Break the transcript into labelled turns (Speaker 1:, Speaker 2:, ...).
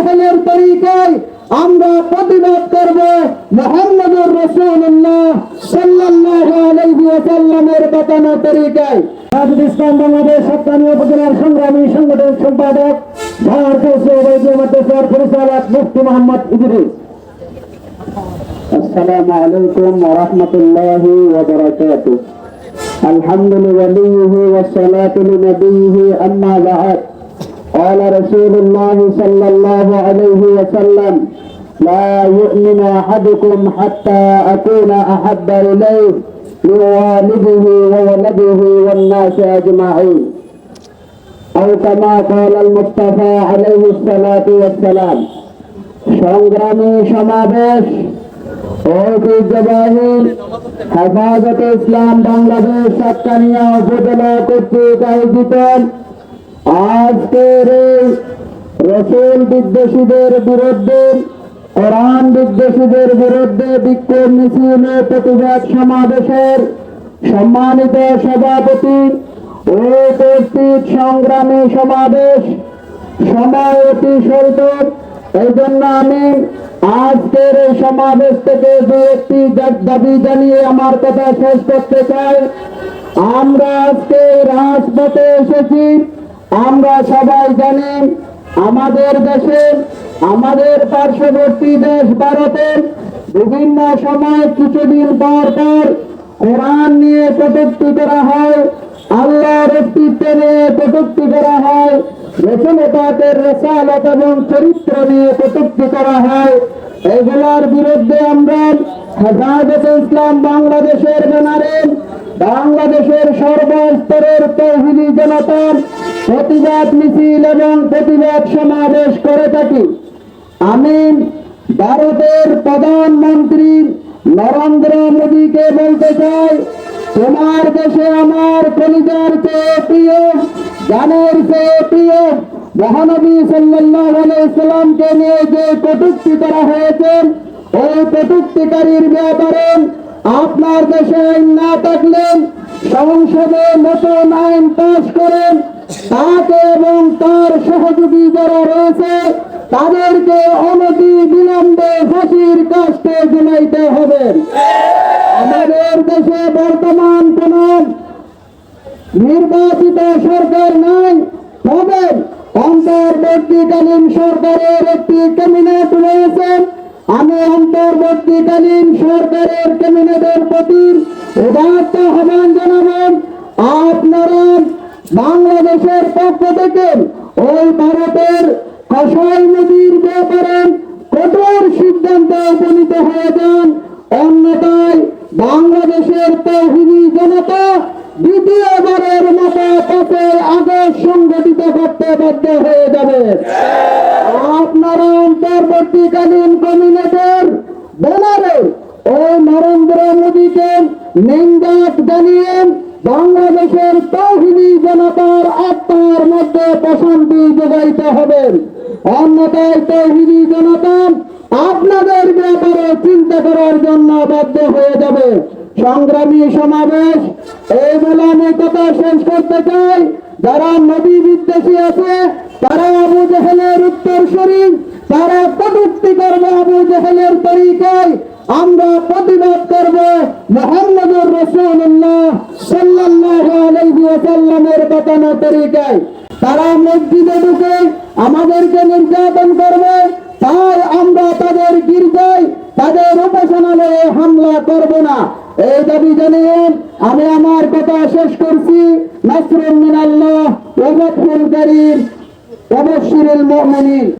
Speaker 1: জাহেলের তরিকায় আমরা প্রতিবাদ করব মোহাম্মদুর রসুল্লাহ সাল্লাল্লাহু আলাইহি ওয়াসাল্লামের বাতানো তরিকায় রাজুল ইসলাম বাংলাদেশ সত্তানি উপজেলার সংগ্রামী সংগঠন সম্পাদক ভারতীয় মাদ্রাসার পরিচালক মুফতি মোহাম্মদ ইদ্রিস السلام عليكم ورحمة الله وبركاته الحمد لوليه والصلاة لنبيه أما بعد قال رسول الله صلى الله عليه وسلم لا يؤمن أحدكم حتى أكون أحب إليه من والده وولده والناس أجمعين أو كما قال المصطفى عليه الصلاة والسلام সংগ্রামী সমাবেশ ঐতিহ্যবাহী হেফাজতে ইসলাম বাংলাদেশ সাতকানিয়া উপজেলা কর্তৃক আয়োজিত আজকের রসুল বিদ্বেষীদের বিরুদ্ধে কোরআন বিদ্বেষীদের বিরুদ্ধে বিক্ষোভ মিছিল প্রতিবাদ সমাবেশের সম্মানিত সভাপতি, উপস্থিত সংগ্রামী সমাবেশ সময় অতি স্বল্প এই জন্য আমি আজকের এই সমাবেশ থেকে দু একটি দাবি জানিয়ে আমার কথা শেষ করতে চাই। আমরা আজকে রাজপথে এসেছি। আমরা সবাই জানি আমাদের দেশে, আমাদের পার্শ্ববর্তী দেশ ভারতে বিভিন্ন সময় কিছুদিন পর পর কোরআন নিয়ে কটূক্তি করা হয়, আল্লাহর অস্তিত্ব নিয়ে কটূক্তি করা হয় রসুলতাতের রসালত এবং চরিত্র নিয়ে কটূক্তি করা হয়। এগুলোর বিরুদ্ধে আমরা হেফাজতে ইসলাম বাংলাদেশের ব্যানারে, বাংলাদেশের সর্বস্তরের তৌহিদি জনতার প্রতিবাদ মিছিল এবং প্রতিবাদ সমাবেশ করে থাকি। আমি ভারতের প্রধানমন্ত্রী নরেন্দ্র মোদীকে বলতে চাই, তোমার দেশে আমার কলিজার চেয়ে প্রিয় জানের চেয়ে প্রিয় মহানবী সাল্লামকে নিয়ে যে কটূক্তি করা হয়েছে, ওই কটূক্তিকারীর ব্যাপারে আপনার দেশে আইন না থাকলেন সংসদে নতুন আইন পাশ করেন তাকে এবং তার সহযোগী যারা রয়েছে, তাদেরকে অনতি বিলম্বে ফাঁসির কাস্তে ঝুলাইতে হবে। আমাদের দেশে বর্তমান কোন নির্বাচিত সরকার নাই, তবে অন্তর্বর্তীকালীন সরকারের একটি ক্যাবিনেট রয়েছে। আমি অন্তর্বর্তীকালীন সরকারের ক্যাবিনেটের প্রতি আহ্বান জানাবেন বাংলাদেশের পক্ষ থেকে ওই ভারতের কষাই নদীর ব্যাপারে কঠোর সিদ্ধান্ত উপনীত হয়ে যান। অন্যথায় বাংলাদেশের তৌহিদি জনতা দ্বিতীয়বারের মতো পাঁচই আগস্ট সংগঠিত করতে বাধ্য হয়ে যাবে। আপনারা অন্তর্বর্তীকালীন কমিনেটের ব্যানারে ও নরেন্দ্র মোদীকে নিন্দাত জানিয়ে বাংলাদেশের আত্মার মধ্যে প্রশান্তি যোগাইতে হবে। অন্যথায় তৌহিদি জনতা আপনাদের ব্যাপারে চিন্তা করার জন্য বাধ্য হয়ে যাবে। সংগ্রামী সমাবেশ এই বলে আমি কথা শেষ করতে চাই। যারা নদী বিদ্বেষী আছে, তারা আবু জেহেলের উত্তর শরীফ তারা কটুক্তি করবে আবু জেহেলের তরিকায়। আমরা প্রতিবাদ করব মোহাম্মদুর রসুল্লাহ সাল্লাল্লাহু আলাইহি ওয়াসাল্লামের বাতানো তরিকায়। তারা মসজিদে ঢুকে আমাদেরকে নির্যাতন করবে, তাই আমরা তাদের গির্জায়, তাদের উপাসনালয়ে হামলা করব না। এই দাবি জানিয়ে আমি আমার কথা শেষ করছি। নাসরুল মিনাল্লাহ অবশ্যই করিম